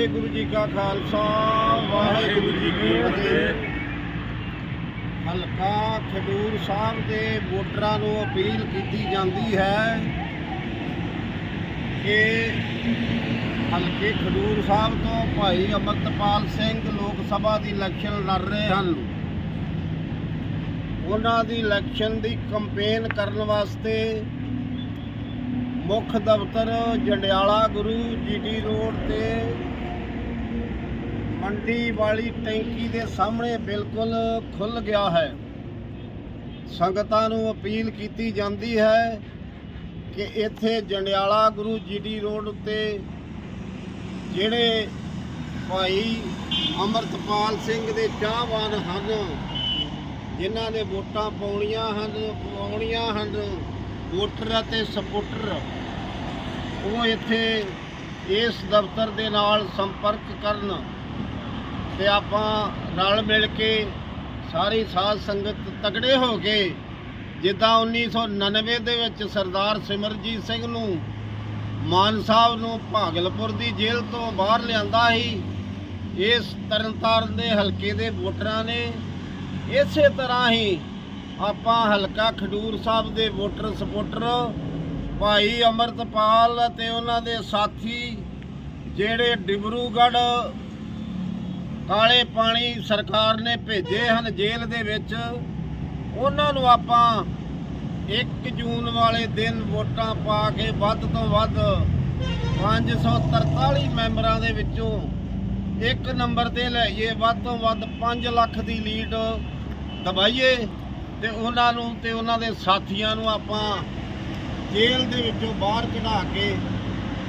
ਵਾਹਿਗੁਰੂ ਜੀ ਕਾ ਖਾਲਸਾ, ਵਾਹਿਗੁਰੂ ਜੀ ਕੀ ਫਤਿਹ। ਹਲਕਾ ਖਡੂਰ ਸਾਹਿਬ ਦੇ ਵੋਟਰਾਂ ਨੂੰ ਅਪੀਲ ਕੀਤੀ ਜਾਂਦੀ ਹੈ ਕਿ ਹਲਕੇ ਖਡੂਰ ਸਾਹਿਬ ਤੋਂ ਭਾਈ ਅਮਰਤਪਾਲ ਸਿੰਘ ਲੋਕ ਸਭਾ ਦੀ ਇਲੈਕਸ਼ਨ ਲੜ ਰਹੇ ਹਨ। ਉਹਨਾਂ ਦੀ ਇਲੈਕਸ਼ਨ ਦੀ ਕੰਪੇਨ ਕਰਨ ਵਾਸਤੇ ਮੁੱਖ ਦਫ਼ਤਰ ਜੰਡਿਆਲਾ ਗੁਰੂ ਜੀਟੀ ਰੋਡ ਤੇ ਮੰਡੀ ਵਾਲੀ ਟੈਂਕੀ ਦੇ ਸਾਹਮਣੇ ਬਿਲਕੁਲ ਖੁੱਲ ਗਿਆ ਹੈ। ਸੰਗਤਾਂ ਨੂੰ ਅਪੀਲ ਕੀਤੀ ਜਾਂਦੀ ਹੈ ਕਿ ਇੱਥੇ ਜੰਡਿਆਲਾ ਗੁਰੂ ਜੀਟੀ ਰੋਡ ਉੱਤੇ ਜਿਹੜੇ ਭਾਈ ਅਮਰਤਪਾਲ ਸਿੰਘ ਦੇ ਚਾਹਵਾਨ ਹਨ, ਜਿਨ੍ਹਾਂ ਨੇ ਵੋਟਾਂ ਪਾਉਣੀਆਂ ਹਨ ਪਾਉਣੀਆਂ ਹਨ, ਵੋਟਰ ਅਤੇ ਸਪੋਰਟਰ ਉਹ ਇੱਥੇ ਇਸ ਦਫ਼ਤਰ ਦੇ ਨਾਲ ਸੰਪਰਕ ਕਰਨ। ਤੇ ਆਪਾਂ ਰਲ ਮਿਲ ਕੇ ਸਾਰੀ ਸਾਧ ਸੰਗਤ ਤਕੜੇ ਹੋ ਕੇ ਜਿੱਦਾਂ 1999 ਦੇ ਵਿੱਚ ਸਰਦਾਰ ਸਿਮਰਜੀਤ ਸਿੰਘ ਨੂੰ ਮਾਨ ਸਾਹਿਬ ਨੂੰ ਭਾਗਲਪੁਰ ਦੀ ਜੇਲ੍ਹ ਤੋਂ ਬਾਹਰ ਲਿਆਂਦਾ ਸੀ, ਇਸ ਤਰਨਤਾਰਨ ਦੇ ਹਲਕੇ ਦੇ ਵੋਟਰਾਂ ਨੇ ਇਸੇ ਤਰ੍ਹਾਂ ਹੀ ਆਪਾਂ ਹਲਕਾ ਖਡੂਰ ਸਾਹਿਬ ਦੇ ਵੋਟਰ ਸਪੋਰਟਰ ਭਾਈ ਅਮਰਤਪਾਲ ਅਤੇ ਉਹਨਾਂ ਦੇ ਸਾਥੀ ਜਿਹੜੇ ਡਿਬਰੂਗੜ੍ਹ ਕਾਲੇ ਪਾਣੀ ਸਰਕਾਰ ਨੇ ਭੇਜੇ ਹਨ ਜੇਲ੍ਹ ਦੇ ਵਿੱਚ। ਉਹਨਾਂ ਨੂੰ ਆਪਾਂ 1 ਜੂਨ ਵਾਲੇ ਦਿਨ ਵੋਟਾਂ ਪਾ ਕੇ ਵੱਧ ਤੋਂ ਵੱਧ 543 ਮੈਂਬਰਾਂ ਦੇ ਵਿੱਚੋਂ ਇੱਕ ਨੰਬਰ ਤੇ ਲਈਏ ਵੱਧ ਤੋਂ ਵੱਧ 5 ਲੱਖ ਦੀ ਲੀਡ ਦਬਾਈਏ ਤੇ ਉਹਨਾਂ ਨੂੰ ਤੇ ਉਹਨਾਂ ਦੇ ਸਾਥੀਆਂ ਨੂੰ ਆਪਾਂ ਜੇਲ੍ਹ ਦੇ ਵਿੱਚੋਂ ਬਾਹਰ ਕਢਾ ਕੇ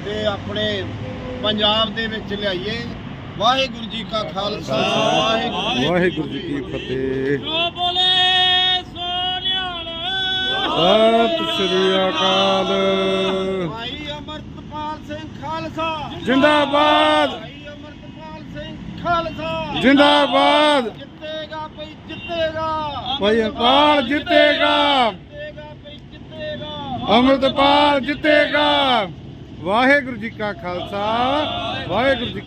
ਤੇ ਆਪਣੇ ਪੰਜਾਬ ਦੇ ਵਿੱਚ ਲਿਆਈਏ। ਵਾਹਿਗੁਰੂ ਜੀ ਕਾ ਖਾਲਸਾ ਵਾਹਿਗੁਰੂ ਜੀ ਕੀ ਫਤਿਹ। ਜੋ ਬੋਲੇ ਸੋਨਿਆਲ ਸਤਿ ਸ੍ਰੀ ਅਕਾਲ। ਭਾਈ ਅਮਰਤਪਾਲ ਸਿੰਘ ਖਾਲਸਾ। ਜਿੰਦਾਬਾਦ। ਭਾਈ ਅਮਰਤਪਾਲ ਸਿੰਘ ਖਾਲਸਾ। ਜਿੰਦਾਬਾਦ। ਜਿੱਤੇਗਾ ਭਈ ਜਿੱਤੇਗਾ। ਭਾਈ ਅਪਾਲ ਜਿੱਤੇਗਾ। ਜਿੱਤੇਗਾ ਭਈ ਜਿੱਤੇਗਾ। ਅੰਮ੍ਰਿਤਪਾਲ ਜਿੱਤੇਗਾ। ਵਾਹਿਗੁਰੂ ਜੀ ਕਾ ਖਾਲਸਾ। ਵਾਹਿਗੁਰੂ ਜੀ